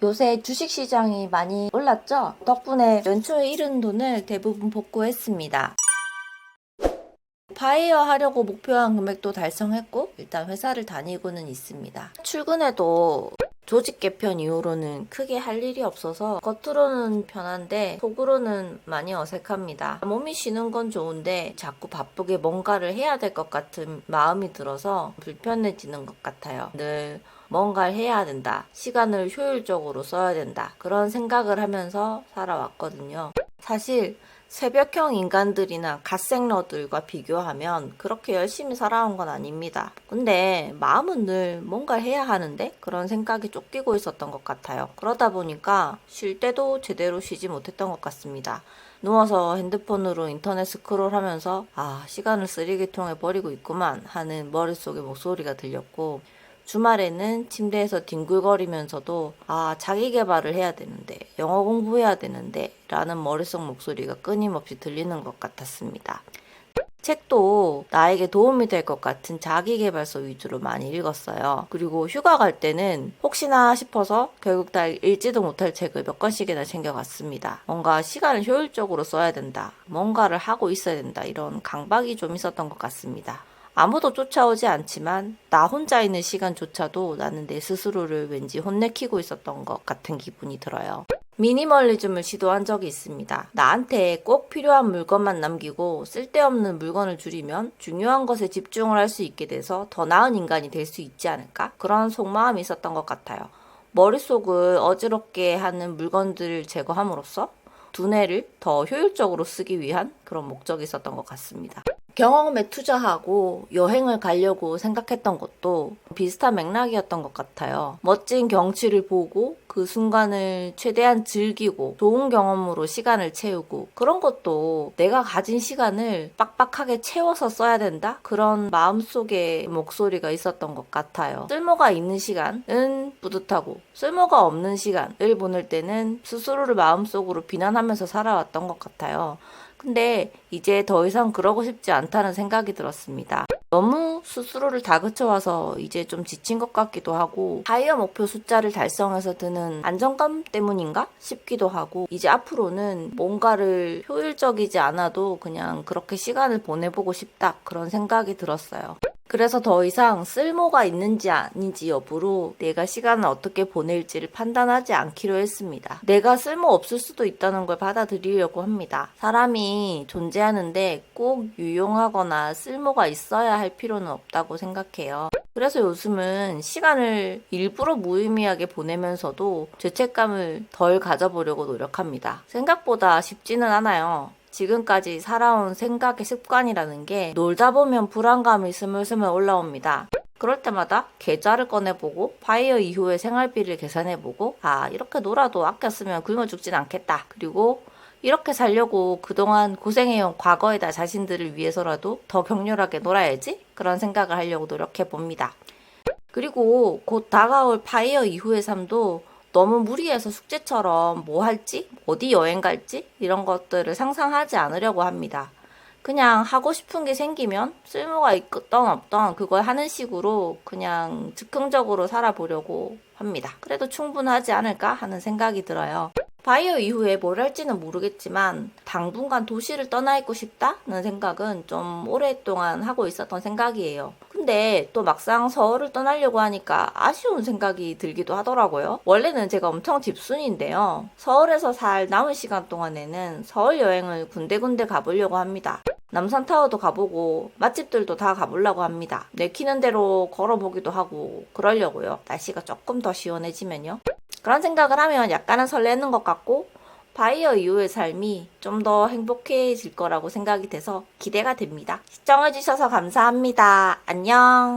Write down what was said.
요새 주식시장이 많이 올랐죠? 덕분에 연초에 잃은 돈을 대부분 복구했습니다. 파이어 하려고 목표한 금액도 달성했고 일단 회사를 다니고는 있습니다. 출근해도 조직 개편 이후로는 크게 할 일이 없어서 겉으로는 편한데 속으로는 많이 어색합니다. 몸이 쉬는 건 좋은데 자꾸 바쁘게 뭔가를 해야 될 것 같은 마음이 들어서 불편해지는 것 같아요. 늘 뭔가를 해야 된다. 시간을 효율적으로 써야 된다. 그런 생각을 하면서 살아왔거든요. 사실 새벽형 인간들이나 갓생러들과 비교하면 그렇게 열심히 살아온 건 아닙니다. 근데 마음은 늘 뭔가 해야 하는데 그런 생각이 쫓기고 있었던 것 같아요. 그러다 보니까 쉴 때도 제대로 쉬지 못했던 것 같습니다. 누워서 핸드폰으로 인터넷 스크롤 하면서 아, 시간을 쓰레기통에 버리고 있구만 하는 머릿속에 목소리가 들렸고 주말에는 침대에서 뒹굴거리면서도 아, 자기 개발을 해야 되는데, 영어 공부해야 되는데, 라는 머릿속 목소리가 끊임없이 들리는 것 같았습니다. 책도 나에게 도움이 될 것 같은 자기개발서 위주로 많이 읽었어요. 그리고 휴가 갈 때는 혹시나 싶어서 결국 다 읽지도 못할 책을 몇 권씩이나 챙겨갔습니다. 뭔가 시간을 효율적으로 써야 된다. 뭔가를 하고 있어야 된다. 이런 강박이 좀 있었던 것 같습니다. 아무도 쫓아오지 않지만 나 혼자 있는 시간조차도 나는 내 스스로를 왠지 혼내키고 있었던 것 같은 기분이 들어요. 미니멀리즘을 시도한 적이 있습니다. 나한테 꼭 필요한 물건만 남기고 쓸데없는 물건을 줄이면 중요한 것에 집중을 할 수 있게 돼서 더 나은 인간이 될 수 있지 않을까? 그런 속마음이 있었던 것 같아요. 머릿속을 어지럽게 하는 물건들을 제거함으로써 두뇌를 더 효율적으로 쓰기 위한 그런 목적이 있었던 것 같습니다. 경험에 투자하고 여행을 가려고 생각했던 것도 비슷한 맥락이었던 것 같아요. 멋진 경치를 보고 그 순간을 최대한 즐기고 좋은 경험으로 시간을 채우고 그런 것도 내가 가진 시간을 빡빡하게 채워서 써야 된다? 그런 마음속에 목소리가 있었던 것 같아요. 쓸모가 있는 시간은 뿌듯하고 쓸모가 없는 시간을 보낼 때는 스스로를 마음속으로 비난하면서 살아왔던 것 같아요. 근데 이제 더 이상 그러고 싶지 않다는 생각이 들었습니다. 너무 스스로를 다그쳐와서 이제 좀 지친 것 같기도 하고 하이어 목표 숫자를 달성해서 드는 안정감 때문인가 싶기도 하고 이제 앞으로는 뭔가를 효율적이지 않아도 그냥 그렇게 시간을 보내보고 싶다 그런 생각이 들었어요. 그래서 더 이상 쓸모가 있는지 아닌지 여부로 내가 시간을 어떻게 보낼지를 판단하지 않기로 했습니다. 내가 쓸모 없을 수도 있다는 걸 받아들이려고 합니다. 사람이 존재하는데 꼭 유용하거나 쓸모가 있어야 할 필요는 없다고 생각해요. 그래서 요즘은 시간을 일부러 무의미하게 보내면서도 죄책감을 덜 가져보려고 노력합니다. 생각보다 쉽지는 않아요. 지금까지 살아온 생각의 습관이라는 게 놀다 보면 불안감이 스물스물 올라옵니다. 그럴 때마다 계좌를 꺼내보고 파이어 이후의 생활비를 계산해보고 아 이렇게 놀아도 아껴 쓰면 굶어 죽진 않겠다. 그리고 이렇게 살려고 그동안 고생해온 과거의 나 자신들을 위해서라도 더 격렬하게 놀아야지 그런 생각을 하려고 노력해 봅니다. 그리고 곧 다가올 파이어 이후의 삶도 너무 무리해서 숙제처럼 뭐 할지, 어디 여행 갈지 이런 것들을 상상하지 않으려고 합니다. 그냥 하고 싶은 게 생기면 쓸모가 있던 없던 그걸 하는 식으로 그냥 즉흥적으로 살아보려고 합니다. 그래도 충분하지 않을까 하는 생각이 들어요. 바이오 이후에 뭘 할지는 모르겠지만 당분간 도시를 떠나 있고 싶다는 생각은 좀 오랫동안 하고 있었던 생각이에요. 근데 또 막상 서울을 떠나려고 하니까 아쉬운 생각이 들기도 하더라고요. 원래는 제가 엄청 집순인데요. 서울에서 살 남은 시간 동안에는 서울 여행을 군데군데 가보려고 합니다. 남산타워도 가보고 맛집들도 다 가보려고 합니다. 내키는 대로 걸어보기도 하고 그러려고요. 날씨가 조금 더 시원해지면요. 그런 생각을 하면 약간은 설레는 것 같고 바이어 이후의 삶이 좀 더 행복해질 거라고 생각이 돼서 기대가 됩니다. 시청해주셔서 감사합니다. 안녕.